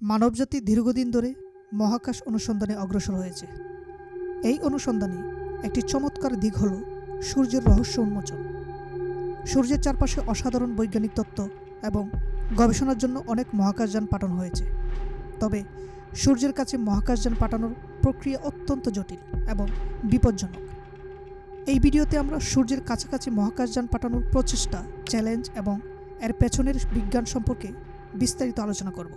মানবজাতি দীর্ঘদিন ধরে মহাকাশ অনুসন্ধানে অগ্রসর হয়েছে। এই অনুসন্ধানে একটি চমৎকার দিক হল সূর্যের রহস্য উন্মোচন। সূর্যের চারপাশে অসাধারণ বৈজ্ঞানিক তত্ত্ব এবং গবেষণার জন্য অনেক মহাকাশযান পাঠানো হয়েছে। তবে সূর্যের কাছে মহাকাশযান পাঠানোর প্রক্রিয়া অত্যন্ত জটিল এবং বিপজ্জনক। এই ভিডিওতে আমরা সূর্যের কাছাকাছি মহাকাশযান পাঠানোর প্রচেষ্টা, চ্যালেঞ্জ এবং এর পেছনের বিজ্ঞান সম্পর্কে বিস্তারিত আলোচনা করব।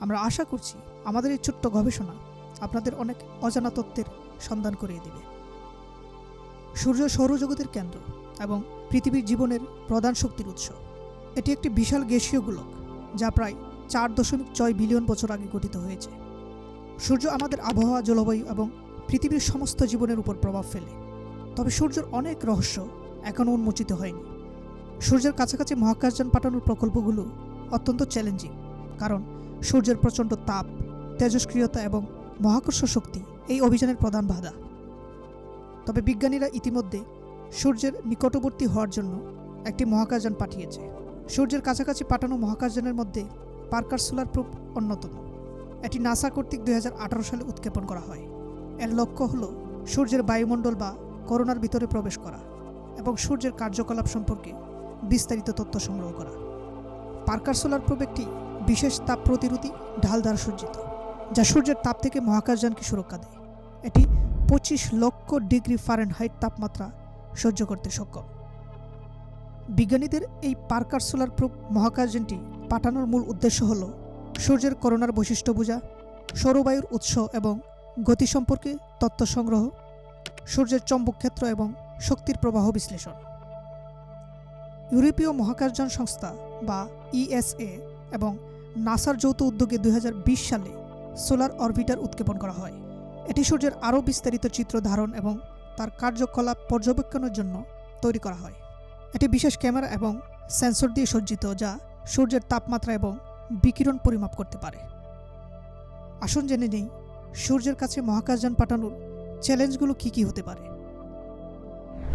আমরা আশা করছি আমাদের এই ছোট্ট গবেষণা আপনাদের অনেক অজানা তত্ত্বের সন্ধান করিয়ে দিবে। সূর্য সৌরজগতের কেন্দ্র এবং পৃথিবীর জীবনের প্রধান শক্তির উৎস। এটি একটি বিশাল গ্যাসীয় গোলক, যা প্রায় চার দশমিক ছয় বিলিয়ন বছর আগে গঠিত হয়েছে। সূর্য আমাদের আবহাওয়া, জলবায়ু এবং পৃথিবীর সমস্ত জীবনের উপর প্রভাব ফেলে। তবে সূর্যের অনেক রহস্য এখনও উন্মোচিত হয়নি। সূর্যের কাছাকাছি মহাকাশযান পাঠানোর প্রকল্পগুলো অত্যন্ত চ্যালেঞ্জিং কারণ সূর্যের প্রচণ্ড তাপ, তেজস্ক্রিয়তা এবং মহাকর্ষ শক্তি এই অভিযানের প্রধান বাধা। তবে বিজ্ঞানীরা ইতিমধ্যে সূর্যের নিকটবর্তী হওয়ার জন্য একটি মহাকাশযান পাঠিয়েছে। সূর্যের কাছাকাছি পাঠানো মহাকাশযানের মধ্যে পার্কার সোলার প্রুফ অন্যতম। এটি নাসা কর্তৃক দুই হাজার আঠেরো সালে উৎক্ষেপণ করা হয়। এর লক্ষ্য হল সূর্যের বায়ুমণ্ডল বা করোনার ভিতরে প্রবেশ করা এবং সূর্যের কার্যকলাপ সম্পর্কে বিস্তারিত তথ্য সংগ্রহ করা। পার্কার সোলার প্রোব একটি বিশেষ তাপ প্রতিরোধী ঢাল দ্বারা সজ্জিত, যা সূর্যের তাপ থেকে মহাকাশযানকে সুরক্ষা দেয়। এটি পঁচিশ লক্ষ ডিগ্রি ফারেনহাইট তাপমাত্রা সহ্য করতে সক্ষম। বিজ্ঞানীদের এই পার্কার সোলার প্রুফ মহাকাশযানটি পাঠানোর মূল উদ্দেশ্য হল সূর্যের করোনার বৈশিষ্ট্য বোঝা, সৌরবায়ুর উৎস এবং গতি সম্পর্কে তথ্য সংগ্রহ, সূর্যের চৌম্বক ক্ষেত্র এবং শক্তির প্রবাহ বিশ্লেষণ। ইউরোপীয় মহাকাশযান সংস্থা বা ইএসএ এবং নাসার যৌথ উদ্যোগে দুই হাজার বিশ সালে সোলার অরবিটার উৎক্ষেপণ করা হয়। এটি সূর্যের আরও বিস্তারিত চিত্র ধারণ এবং তার কার্যকলাপ পর্যবেক্ষণের জন্য তৈরি করা হয়। এটি বিশেষ ক্যামেরা এবং সেন্সর দিয়ে সজ্জিত যা সূর্যের তাপমাত্রা এবং বিকিরণ পরিমাপ করতে পারে। আসুন জেনে নেই, সূর্যের কাছে মহাকাশযান পাঠানোর চ্যালেঞ্জগুলো কী কী হতে পারে।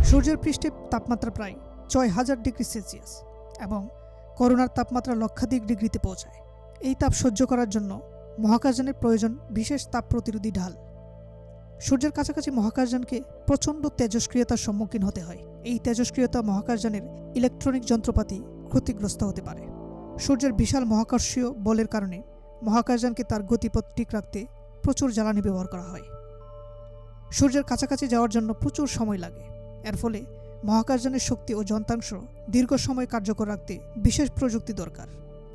সূর্যের পৃষ্ঠে তাপমাত্রা প্রায় ছয় হাজার ডিগ্রি সেলসিয়াস এবং করোনার তাপমাত্রা লক্ষাধিক ডিগ্রিতে পৌঁছায়। এই তাপ সহ্য করার জন্য মহাকাশযানের প্রয়োজন বিশেষ তাপ প্রতিরোধী ঢাল। সূর্যের কাছাকাছি মহাকাশযানকে প্রচণ্ড তেজস্ক্রিয়তার সম্মুখীন হতে হয়। এই তেজস্ক্রিয়তা মহাকাশযানের ইলেকট্রনিক যন্ত্রপাতি ক্ষতিগ্রস্ত হতে পারে। সূর্যের বিশাল মহাকর্ষীয় বলের কারণে মহাকাশযানকে তার গতিপথ ঠিক রাখতে প্রচুর জ্বালানি ব্যবহার করা হয়। সূর্যের কাছাকাছি যাওয়ার জন্য প্রচুর সময় লাগে। এর ফলে মহাকাশযানের শক্তি ও যন্ত্রাংশ দীর্ঘ সময় কার্যকর রাখতে বিশেষ প্রযুক্তি দরকার।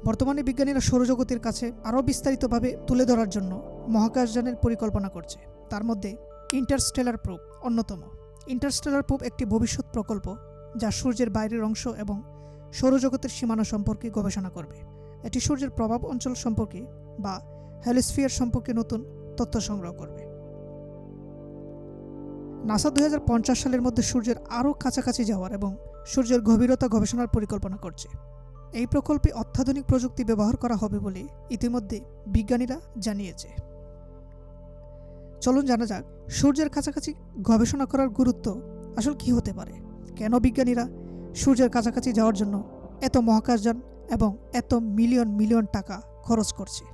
বর্তমানে বিজ্ঞানীরা সৌরজগতের কাছে আরও বিস্তারিতভাবে তুলে ধরার জন্য মহাকাশযানের পরিকল্পনা করছে। তার মধ্যে ইন্টারস্টেলার প্রোব অন্যতম। ইন্টারস্টেলার প্রোব একটি ভবিষ্যৎ প্রকল্প যা সূর্যের বাইরের অংশ এবং সৌরজগতের সীমানা সম্পর্কে গবেষণা করবে। এটি সূর্যের প্রভাব অঞ্চল সম্পর্কে বা হ্যালিস্ফিয়ার সম্পর্কে নতুন তথ্য সংগ্রহ করবে। নাসা দু হাজার পঞ্চাশ সালের মধ্যে সূর্যের আরও কাছাকাছি যাওয়ার এবং সূর্যের গভীরতা গবেষণার পরিকল্পনা করছে। এই প্রকল্পে অত্যাধুনিক প্রযুক্তি ব্যবহার করা হবে বলে ইতিমধ্যে বিজ্ঞানীরা জানিয়েছে। চলুন জানা যাক, সূর্যের কাছাকাছি গবেষণা করার গুরুত্ব আসলে কী হতে পারে? কেন বিজ্ঞানীরা সূর্যের কাছাকাছি যাওয়ার জন্য এত মহাকাশযান এবং এত মিলিয়ন মিলিয়ন টাকা খরচ করছে?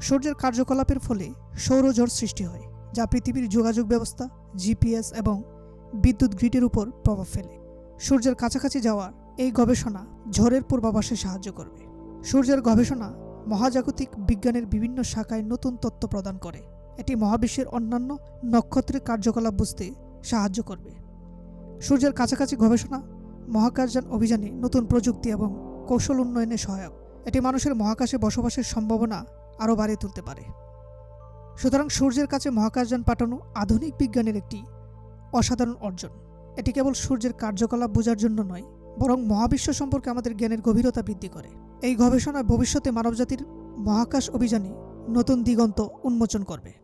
সূর্যের কার্যকলাপের ফলে সৌরঝড় সৃষ্টি হয়, যা পৃথিবীর যোগাযোগ ব্যবস্থা, জিপিএস এবং বিদ্যুৎ গ্রিডের উপর প্রভাব ফেলে। সূর্যের কাছাকাছি যাওয়ার এই গবেষণা ঝড়ের পূর্বাভাসে সাহায্য করবে। সূর্যের গবেষণা মহাজাগতিক বিজ্ঞানের বিভিন্ন শাখায় নতুন তথ্য প্রদান করে। এটি মহাবিশ্বের অন্যান্য নক্ষত্রের কার্যকলাপ বুঝতে সাহায্য করবে। সূর্যের কাছাকাছি গবেষণা, মহাকাশযান অভিযানে নতুন প্রযুক্তি এবং কৌশল উন্নয়নে সহায়ক। এটি মানুষের মহাকাশে বসবাসের সম্ভাবনা আরও বাড়িয়ে তুলতে পারে। সুতরাং সূর্যের কাছে মহাকাশযান পাঠানো আধুনিক বিজ্ঞানের একটি অসাধারণ অর্জন। এটি কেবল সূর্যের কার্যকলাপ বোঝার জন্য নয়, বরং মহাবিশ্ব সম্পর্কে আমাদের জ্ঞানের গভীরতা বৃদ্ধি করে। এই গবেষণা ভবিষ্যতে মানবজাতির মহাকাশ অভিযানে নতুন দিগন্ত উন্মোচন করবে।